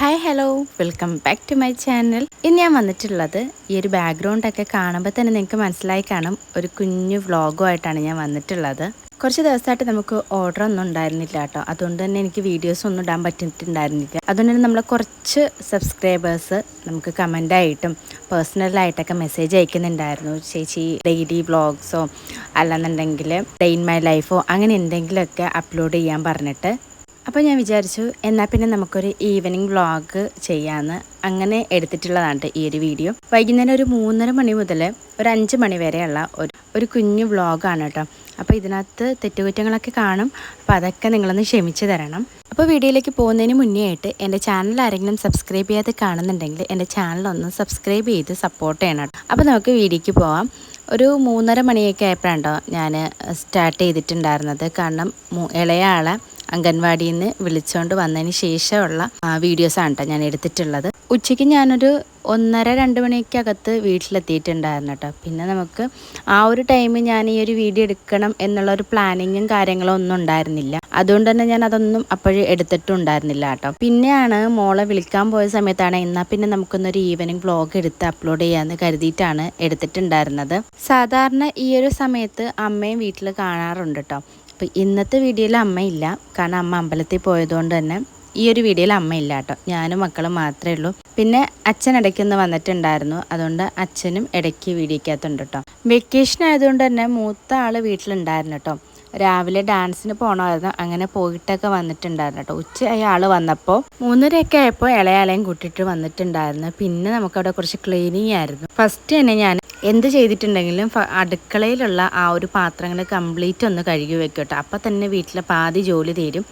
Hi hello welcome back to my channel ഇന്ന് ഞാൻ വന്നിട്ടുള്ളത് ഈ ഒരു ബാക്ക്ഗ്രൗണ്ടൊക്കെ കാണുമ്പോൾ തന്നെ നിങ്ങൾക്ക് മനസ്സിലായി കാണും ഒരു കുഞ്ഞു വ്ളോഗുമായിട്ടാണ് ഞാൻ വന്നിട്ടുള്ളത്. കുറച്ച് ദിവസമായിട്ട് നമുക്ക് ഓർഡർ ഒന്നും ഉണ്ടായിരുന്നില്ല കേട്ടോ. അതുകൊണ്ട് തന്നെ എനിക്ക് വീഡിയോസ് ഒന്നും ഇടാൻ പറ്റിയിട്ടുണ്ടായിരുന്നില്ല. അതുകൊണ്ട് തന്നെ നമ്മളെ കുറച്ച് സബ്സ്ക്രൈബേഴ്സ് നമുക്ക് കമന്റായിട്ടും പേഴ്സണലായിട്ടൊക്കെ മെസ്സേജ് അയക്കുന്നുണ്ടായിരുന്നു. ചേച്ചി ഡെയിലി വ്ളോഗ്സോ അല്ലെന്നുണ്ടെങ്കിൽ ഡെയിൻ മൈ ലൈഫോ അങ്ങനെ എന്തെങ്കിലുമൊക്കെ അപ്ലോഡ് ചെയ്യാൻ പറഞ്ഞിട്ട് അപ്പോൾ ഞാൻ വിചാരിച്ചു എന്നാൽ പിന്നെ നമുക്കൊരു ഈവനിങ് വ്ളോഗ് ചെയ്യാമെന്ന് അങ്ങനെ എടുത്തിട്ടുള്ളതാണ് ഈ ഒരു വീഡിയോ വൈകുന്നേരം ഒരു മൂന്നര മണി മുതൽ ഒരു അഞ്ച് മണി വരെയുള്ള ഒരു ഒരു കുഞ്ഞു വ്ളോഗാണ് കേട്ടോ അപ്പോൾ ഇതിനകത്ത് തെറ്റുകുറ്റങ്ങളൊക്കെ കാണും. അപ്പോൾ അതൊക്കെ നിങ്ങളൊന്ന് ക്ഷമിച്ചു തരണം. അപ്പോൾ വീഡിയോയിലേക്ക് പോകുന്നതിന് മുന്നേ ആയിട്ട് എന്റെ ചാനൽ ആരെങ്കിലും സബ്സ്ക്രൈബ് ചെയ്യാതെ കാണുന്നുണ്ടെങ്കിൽ എന്റെ ചാനലൊന്ന് സബ്സ്ക്രൈബ് ചെയ്ത് സപ്പോർട്ട് ചെയ്യണം അപ്പോൾ നമുക്ക് വീഡിയോയ്ക്ക് പോവാം. ഒരു മൂന്നര മണിയൊക്കെ ആയപ്പോഴാണ്ടോ ഞാൻ സ്റ്റാർട്ട് ചെയ്തിട്ടുണ്ടായിരുന്നത്. കാരണം ഇളയ ആളെ അംഗൻവാടിയിൽ നിന്ന് വിളിച്ചുകൊണ്ട് വന്നതിന് ശേഷമുള്ള വീഡിയോസാണ് കേട്ടോ ഞാൻ എടുത്തിട്ടുള്ളത്. ഉച്ചയ്ക്ക് ഞാനൊരു ഒന്നര രണ്ട് മണിക്കകത്ത് വീട്ടിലെത്തിയിട്ടുണ്ടായിരുന്നു കേട്ടോ പിന്നെ നമുക്ക് ആ ഒരു ടൈമിൽ ഞാൻ ഈ ഒരു വീഡിയോ എടുക്കണം എന്നുള്ള ഒരു പ്ലാനിങ്ങും കാര്യങ്ങളും ഒന്നും ഉണ്ടായിരുന്നില്ല. അതുകൊണ്ട് തന്നെ ഞാൻ അതൊന്നും അപ്പോഴും എടുത്തിട്ടുണ്ടായിരുന്നില്ല കേട്ടോ പിന്നെയാണ് മോളെ വിളിക്കാൻ പോയ സമയത്താണ് എന്നാൽ പിന്നെ നമുക്കൊന്നൊരു ഈവനിങ് വ്ളോഗ് എടുത്ത് അപ്ലോഡ് ചെയ്യാമെന്ന് കരുതിയിട്ടാണ് എടുത്തിട്ടുണ്ടായിരുന്നത്. സാധാരണ ഈ ഒരു സമയത്ത് അമ്മയും വീട്ടിൽ കാണാറുണ്ട് കേട്ടോ അപ്പോൾ ഇന്നത്തെ വീഡിയോയിൽ അമ്മയില്ല. കാരണം അമ്മ അമ്പലത്തിൽ പോയതുകൊണ്ട് തന്നെ ഈ ഒരു വീഡിയോയിൽ അമ്മയില്ല കേട്ടോ. ഞാനും മക്കളും മാത്രമേ ഉള്ളൂ. പിന്നെ അച്ഛൻ ഇടയ്ക്കൊന്ന് വന്നിട്ടുണ്ടായിരുന്നു. അതുകൊണ്ട് അച്ഛനും ഇടയ്ക്ക് വീഡിയോക്കകത്തുണ്ട് കേട്ടോ. വെക്കേഷൻ ആയതുകൊണ്ട് തന്നെ മൂത്ത ആൾ വീട്ടിലുണ്ടായിരുന്നു കേട്ടോ. രാവിലെ ഡാൻസിന് പോകണമായിരുന്നു അങ്ങനെ പോയിട്ടൊക്കെ വന്നിട്ടുണ്ടായിരുന്നു കേട്ടോ. ഉച്ചയായി ആൾ വന്നപ്പോൾ മൂന്നരയൊക്കെ ആയപ്പോൾ ഇളയാളെയും കൂട്ടിയിട്ട് വന്നിട്ടുണ്ടായിരുന്നു. പിന്നെ നമുക്കവിടെ കുറച്ച് ക്ലീനിങ് ആയിരുന്നു. ഫസ്റ്റ് തന്നെ ഞാൻ എന്ത് ചെയ്തിട്ടുണ്ടെങ്കിലും അടുക്കളയിലുള്ള ആ ഒരു പാത്രങ്ങൾ കംപ്ലീറ്റ് ഒന്ന് കഴുകി വെക്കട്ടോ. അപ്പം തന്നെ വീട്ടിലെ പാതി ജോലി തീരും.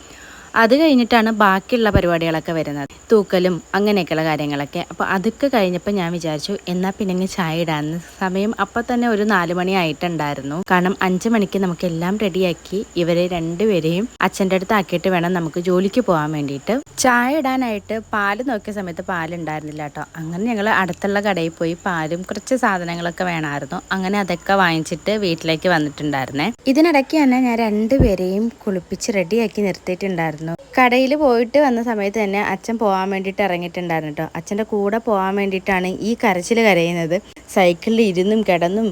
അത് കഴിഞ്ഞിട്ടാണ് ബാക്കിയുള്ള പരിപാടികളൊക്കെ വരുന്നത്. തൂക്കലും അങ്ങനെയൊക്കെയുള്ള കാര്യങ്ങളൊക്കെ. അപ്പോൾ അതൊക്കെ കഴിഞ്ഞപ്പോൾ ഞാൻ വിചാരിച്ചു എന്നാൽ പിന്നെ ചായ ഇടാന്ന്. സമയം അപ്പം തന്നെ ഒരു നാല് മണി ആയിട്ടുണ്ടായിരുന്നു. കാരണം അഞ്ച് മണിക്ക് നമുക്ക് എല്ലാം റെഡിയാക്കി ഇവരെ രണ്ടുപേരെയും അച്ഛന്റെ അടുത്ത് ആക്കിയിട്ട് വേണം നമുക്ക് ജോലിക്ക് പോകാൻ വേണ്ടിയിട്ട്. ചായ ഇടാനായിട്ട് പാൽ നോക്കിയ സമയത്ത് പാലുണ്ടായിരുന്നില്ല കേട്ടോ. അങ്ങനെ ഞങ്ങൾ അടുത്തുള്ള കടയിൽ പോയി പാലും കുറച്ച് സാധനങ്ങളൊക്കെ വേണമായിരുന്നു. അങ്ങനെ അതൊക്കെ വാങ്ങിച്ചിട്ട് വീട്ടിലേക്ക് വന്നിട്ടുണ്ടായിരുന്നേ. ഇതിനിടയ്ക്ക് തന്നെ ഞാൻ രണ്ടുപേരെയും കുളിപ്പിച്ച് റെഡിയാക്കി നിർത്തിയിട്ടുണ്ടായിരുന്നു. കടയിൽ പോയിട്ട് വന്ന സമയത്ത് തന്നെ അച്ഛൻ പോകാൻ വേണ്ടിയിട്ട് ഇറങ്ങിയിട്ടുണ്ടായിരുന്നു കേട്ടോ. അച്ഛന്റെ കൂടെ പോകാൻ വേണ്ടിയിട്ടാണ് ഈ കരച്ചിൽ കരയുന്നത്. സൈക്കിളിൽ ഇരുന്നും കിടന്നും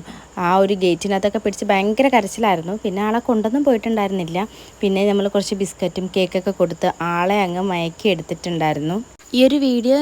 ആ ഒരു ഗേറ്റിനകത്തൊക്കെ പിടിച്ച് ഭയങ്കര കരച്ചിലായിരുന്നു. പിന്നെ ആളെ കൊണ്ടൊന്നും പോയിട്ടുണ്ടായിരുന്നില്ല. പിന്നെ നമ്മൾ കുറച്ച് ബിസ്ക്കറ്റും കേക്കൊക്കെ കൊടുത്ത് ആളെ അങ്ങ് മയക്കി എടുത്തിട്ടുണ്ടായിരുന്നു. ഈ ഒരു വീഡിയോ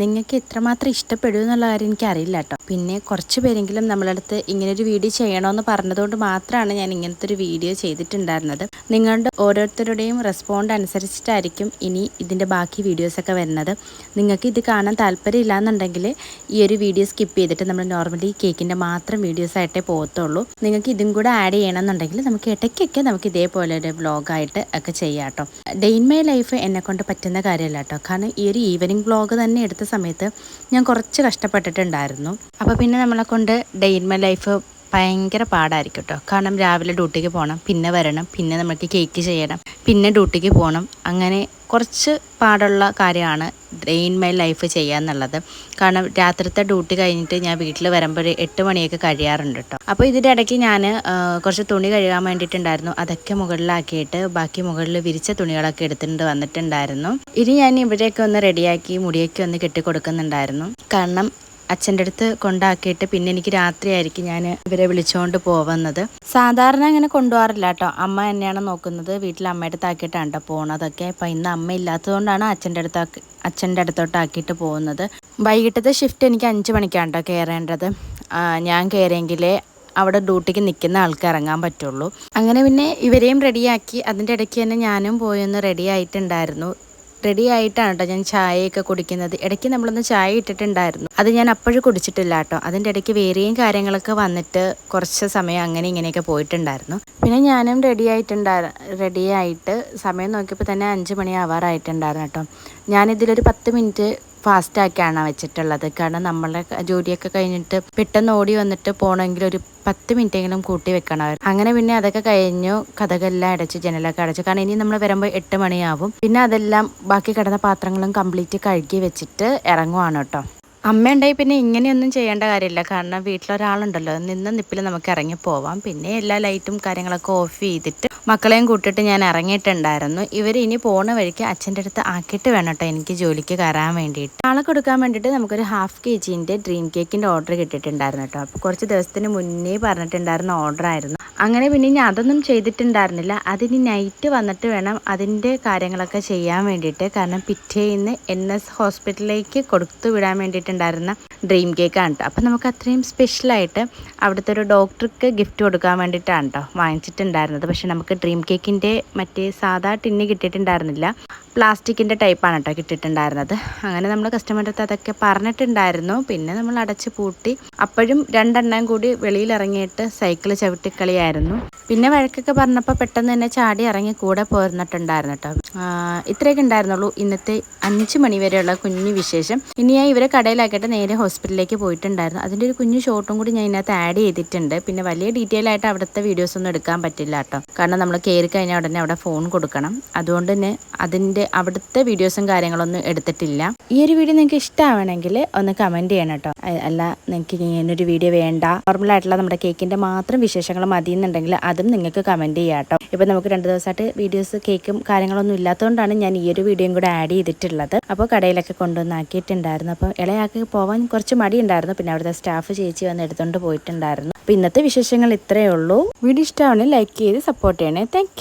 നിങ്ങൾക്ക് എത്രമാത്രം ഇഷ്ടപ്പെടും എന്നുള്ള കാര്യം എനിക്കറിയില്ല കേട്ടോ. പിന്നെ കുറച്ച് പേരെങ്കിലും നമ്മളടുത്ത് ഇങ്ങനൊരു വീഡിയോ ചെയ്യണമെന്ന് പറഞ്ഞതുകൊണ്ട് മാത്രമാണ് ഞാൻ ഇങ്ങനത്തെ ഒരു വീഡിയോ ചെയ്തിട്ടുണ്ടായിരുന്നത്. നിങ്ങളുടെ ഓരോരുത്തരുടെയും റെസ്പോണ്ട് അനുസരിച്ചിട്ടായിരിക്കും ഇനി ഇതിന്റെ ബാക്കി വീഡിയോസൊക്കെ വരുന്നത്. നിങ്ങൾക്ക് ഇത് കാണാൻ താല്പര്യമില്ല എന്നുണ്ടെങ്കിൽ ഈ ഒരു വീഡിയോ സ്കിപ്പ് ചെയ്തിട്ട് നമ്മൾ നോർമലി കേക്കിന്റെ മാത്രം വീഡിയോസ് ആയിട്ടേ പോകത്തുള്ളൂ. നിങ്ങൾക്ക് ഇതും കൂടെ ആഡ് ചെയ്യണമെന്നുണ്ടെങ്കിൽ നമുക്ക് ഇടയ്ക്കൊക്കെ നമുക്ക് ഇതേപോലെ ഒരു ബ്ലോഗായിട്ട് ഒക്കെ ചെയ്യാം കേട്ടോ. ഡെയിൻ മൈ ലൈഫ് എന്നെ കൊണ്ട് പറ്റുന്ന കാര്യമല്ല കേട്ടോ. കാരണം ഈ ഒരു ഈവനിങ് വ്ളോഗ് തന്നെ എടുത്ത സമയത്ത് ഞാൻ കുറച്ച് കഷ്ടപ്പെട്ടിട്ടുണ്ടായിരുന്നു. അപ്പോൾ പിന്നെ നമ്മളെ കൊണ്ട് ഡേ ഇൻ മൈ ലൈഫ് ഭയങ്കര പാടായിരിക്കും കേട്ടോ കാരണം രാവിലെ ഡ്യൂട്ടിക്ക് പോകണം പിന്നെ വരണം പിന്നെ നമുക്ക് കേക്ക് ചെയ്യണം പിന്നെ ഡ്യൂട്ടിക്ക് പോകണം അങ്ങനെ കുറച്ച് പാടുള്ള കാര്യമാണ് ഡ്രെയിൻ മൈ ലൈഫ് ചെയ്യുക എന്നുള്ളത്. കാരണം രാത്രിത്തെ ഡ്യൂട്ടി കഴിഞ്ഞിട്ട് ഞാൻ വീട്ടിൽ വരുമ്പോൾ എട്ട് മണിയൊക്കെ കഴിയാറുണ്ട് കേട്ടോ അപ്പോൾ ഇതിന്റെ ഇടയ്ക്ക് ഞാൻ കുറച്ച് തുണി കഴുകാൻ വേണ്ടിയിട്ടുണ്ടായിരുന്നു. അതൊക്കെ മുകളിലാക്കിയിട്ട് ബാക്കി മുകളിൽ വിരിച്ച തുണികളൊക്കെ എടുത്തിട്ട് വന്നിട്ടുണ്ടായിരുന്നു. ഇനി ഞാൻ ഇവിടെയൊക്കെ ഒന്ന് റെഡിയാക്കി മുടിയൊക്കെ ഒന്ന് കെട്ടിക്കൊടുക്കുന്നുണ്ടായിരുന്നു. കാരണം അച്ഛന്റെ അടുത്ത് കൊണ്ടാക്കിയിട്ട് പിന്നെ എനിക്ക് രാത്രിയായിരിക്കും ഞാൻ ഇവരെ വിളിച്ചുകൊണ്ട് പോവുന്നത്. സാധാരണ അങ്ങനെ കൊണ്ടുപോകാറില്ല കേട്ടോ. അമ്മ തന്നെയാണ് നോക്കുന്നത്. വീട്ടിൽ അമ്മയുടെ അടുത്താക്കിയിട്ടാണ് കേട്ടോ പോണതൊക്കെ. അപ്പം ഇന്ന് അമ്മ ഇല്ലാത്തതുകൊണ്ടാണ് അച്ഛന്റെ അടുത്താക്കി അച്ഛന്റെ അടുത്തോട്ടാക്കിയിട്ട് പോകുന്നത്. വൈകിട്ടത്തെ ഷിഫ്റ്റ് എനിക്ക് അഞ്ച് മണിക്കാണ് കേട്ടോ കയറേണ്ടത് ഞാൻ കയറിയെങ്കിലേ അവിടെ ഡ്യൂട്ടിക്ക് നിൽക്കുന്ന ആൾക്ക് ഇറങ്ങാൻ പറ്റുള്ളൂ. അങ്ങനെ പിന്നെ ഇവരെയും റെഡിയാക്കി അതിന്റെ ഇടയ്ക്ക് തന്നെ ഞാനും പോയൊന്ന് റെഡി ആയിട്ടുണ്ടായിരുന്നു. റെഡി ആയിട്ടാണ് കേട്ടോ ഞാൻ ചായയൊക്കെ കുടിക്കുന്നത്. ഇടയ്ക്ക് നമ്മളൊന്ന് ചായ ഇട്ടിട്ടുണ്ടായിരുന്നു. അത് ഞാൻ അപ്പോഴും കുടിച്ചിട്ടില്ല കേട്ടോ അതിന്റെ ഇടയ്ക്ക് വേറെയും കാര്യങ്ങളൊക്കെ വന്നിട്ട് കുറച്ച് സമയം അങ്ങനെ ഇങ്ങനെയൊക്കെ പോയിട്ടുണ്ടായിരുന്നു. പിന്നെ ഞാനും റെഡി ആയിട്ടുണ്ടായി റെഡി ആയിട്ട് സമയം നോക്കിയപ്പോൾ തന്നെ അഞ്ച് മണി ആവാറായിട്ടുണ്ടായിരുന്നു കേട്ടോ ഞാനിതിലൊരു പത്ത് മിനിറ്റ് ഫാസ്റ്റാക്കിയാണ് വെച്ചിട്ടുള്ളത്. കാരണം നമ്മളുടെ ജോലിയൊക്കെ കഴിഞ്ഞിട്ട് പെട്ടെന്ന് ഓടി വന്നിട്ട് പോകണമെങ്കിൽ ഒരു പത്ത് മിനിറ്റെങ്കിലും കൂട്ടി വെക്കണം അങ്ങനെ പിന്നെ അതൊക്കെ കഴിഞ്ഞു കഥകളെല്ലാം അടച്ച് ജനലൊക്കെ അടച്ചു. കാരണം ഇനി നമ്മൾ വരുമ്പോൾ എട്ട് മണിയാവും. പിന്നെ അതെല്ലാം ബാക്കി കിടന്ന പാത്രങ്ങളും കംപ്ലീറ്റ് കഴുകി വെച്ചിട്ട് ഇറങ്ങുവാണ് കേട്ടോ. അമ്മയുണ്ടായി പിന്നെ ഇങ്ങനെയൊന്നും ചെയ്യേണ്ട കാര്യമില്ല. കാരണം വീട്ടിലൊരാളുണ്ടല്ലോ. നിന്ന നിപ്പിൽ നമുക്ക് ഇറങ്ങി പോവാം. പിന്നെ എല്ലാ ലൈറ്റും കാര്യങ്ങളൊക്കെ ഓഫ് ചെയ്തിട്ട് മക്കളെയും കൂട്ടിട്ട് ഞാൻ ഇറങ്ങിയിട്ടുണ്ടായിരുന്നു. ഇവർ ഇനി പോണ വഴിക്ക് അച്ഛന്റെ അടുത്ത് ആക്കിയിട്ട് വേണം കേട്ടോ എനിക്ക് ജോലിക്ക് കയറാൻ വേണ്ടിയിട്ട്. ആളെ കൊടുക്കാൻ വേണ്ടിയിട്ട് നമുക്കൊരു ഹാഫ് കെ ജീന്റെ ഡ്രീം കേക്കിന്റെ ഓർഡർ കിട്ടിയിട്ടുണ്ടായിരുന്നു കേട്ടോ. അപ്പോൾ കുറച്ച് ദിവസത്തിന് മുന്നേ പറഞ്ഞിട്ടുണ്ടായിരുന്ന ഓർഡർ ആയിരുന്നു. അങ്ങനെ പിന്നെ ഞാൻ അതൊന്നും ചെയ്തിട്ടുണ്ടായിരുന്നില്ല. അതിന് നൈറ്റ് വന്നിട്ട് വേണം അതിന്റെ കാര്യങ്ങളൊക്കെ ചെയ്യാൻ വേണ്ടിയിട്ട്. കാരണം പിറ്റേന്ന് എൻ എസ് ഹോസ്പിറ്റലിലേക്ക് കൊടുത്തു വിടാൻ വേണ്ടിയിട്ടുണ്ടായിരുന്ന ഡ്രീം കേക്കാണ് കേട്ടോ അപ്പോൾ നമുക്ക് അത്രയും സ്പെഷ്യലായിട്ട് അവിടുത്തെ ഒരു ഡോക്ടർക്ക് ഗിഫ്റ്റ് കൊടുക്കാൻ വേണ്ടിയിട്ടാണ് കേട്ടോ വാങ്ങിച്ചിട്ടുണ്ടായിരുന്നത്. പക്ഷേ നമുക്ക് ഡ്രീം കേക്കിന്റെ മറ്റേ സാധാ ടിന്ന് കിട്ടിയിട്ടുണ്ടായിരുന്നില്ല. പ്ലാസ്റ്റിക്കിന്റെ ടൈപ്പാണ് കേട്ടോ കിട്ടിയിട്ടുണ്ടായിരുന്നത്. അങ്ങനെ നമ്മൾ കസ്റ്റമറിന്റെ അടുത്ത് അതൊക്കെ പറഞ്ഞിട്ടുണ്ടായിരുന്നു. പിന്നെ നമ്മൾ അടച്ച് പൂട്ടി അപ്പോഴും രണ്ടെണ്ണം കൂടി വെളിയിലിറങ്ങിയിട്ട് സൈക്കിൾ ചവിട്ടിക്കളിയായിരുന്നു. പിന്നെ വഴക്കൊക്കെ പറഞ്ഞപ്പോൾ പെട്ടെന്ന് തന്നെ ചാടി ഇറങ്ങി കൂടെ പോരുന്നിട്ടുണ്ടായിരുന്നു കേട്ടോ. ഇത്രയൊക്കെ ഉണ്ടായിരുന്നുള്ളൂ ഇന്നത്തെ അഞ്ച് മണി വരെയുള്ള കുഞ്ഞു വിശേഷം. ഇനി ഞാൻ ഇവരെ കടയിലാക്കിയിട്ട് നേരെ ഹോസ്പിറ്റലിലേക്ക് പോയിട്ടുണ്ടായിരുന്നു. അതിന്റെ ഒരു കുഞ്ഞു ഷോട്ടും കൂടി ഞാൻ ഇതിനകത്ത് ആഡ് ചെയ്തിട്ടുണ്ട്. പിന്നെ വലിയ ഡീറ്റെയിൽ ആയിട്ട് അവിടുത്തെ വീഡിയോസ് ഒന്നും എടുക്കാൻ പറ്റില്ല കേട്ടോ. കാരണം നമ്മൾ കയറി കഴിഞ്ഞാൽ ഉടനെ അവിടെ ഫോൺ കൊടുക്കണം. അതുകൊണ്ട് തന്നെ അതിന്റെ അവിടുത്തെ വീഡിയോസും കാര്യങ്ങളൊന്നും എടുത്തിട്ടില്ല. ഈ ഒരു വീഡിയോ നിങ്ങൾക്ക് ഇഷ്ടമാവണമെങ്കിൽ ഒന്ന് കമന്റ് ചെയ്യണം കേട്ടോ. അല്ല നിങ്ങൾക്ക് ഇങ്ങനൊരു വീഡിയോ വേണ്ട. നോർമൽ ആയിട്ടുള്ള നമ്മുടെ കേക്കിന്റെ മാത്രം വിശേഷങ്ങൾ മതി എന്നുണ്ടെങ്കിൽ അതും നിങ്ങൾക്ക് കമന്റ് ചെയ്യാം കേട്ടോ ഇപ്പോൾ നമുക്ക് രണ്ട് ദിവസമായിട്ട് വീഡിയോസ് കേക്കും കാര്യങ്ങളൊന്നും ഇല്ലാത്തതുകൊണ്ടാണ് ഞാൻ ഈ ഒരു വീഡിയോയും കൂടെ ആഡ് ചെയ്തിട്ടുള്ളത്. അപ്പോൾ കടയിലൊക്കെ കൊണ്ടുവന്നാക്കിയിട്ടുണ്ടായിരുന്നു. അപ്പോൾ ഇളയാക്കി പോകാൻ കുറച്ച് മടിയുണ്ടായിരുന്നു. പിന്നെ അവിടുത്തെ സ്റ്റാഫ് ചേച്ചി വന്ന് എടുത്തുകൊണ്ട് പോയിട്ടുണ്ടായിരുന്നു. അപ്പോൾ ഇന്നത്തെ വിശേഷങ്ങൾ ഇത്രയേ ഉള്ളൂ. വീഡിയോ ഇഷ്ടമാണെങ്കിൽ ലൈക്ക് ചെയ്ത് സപ്പോർട്ട് ചെയ്യണേ. താങ്ക്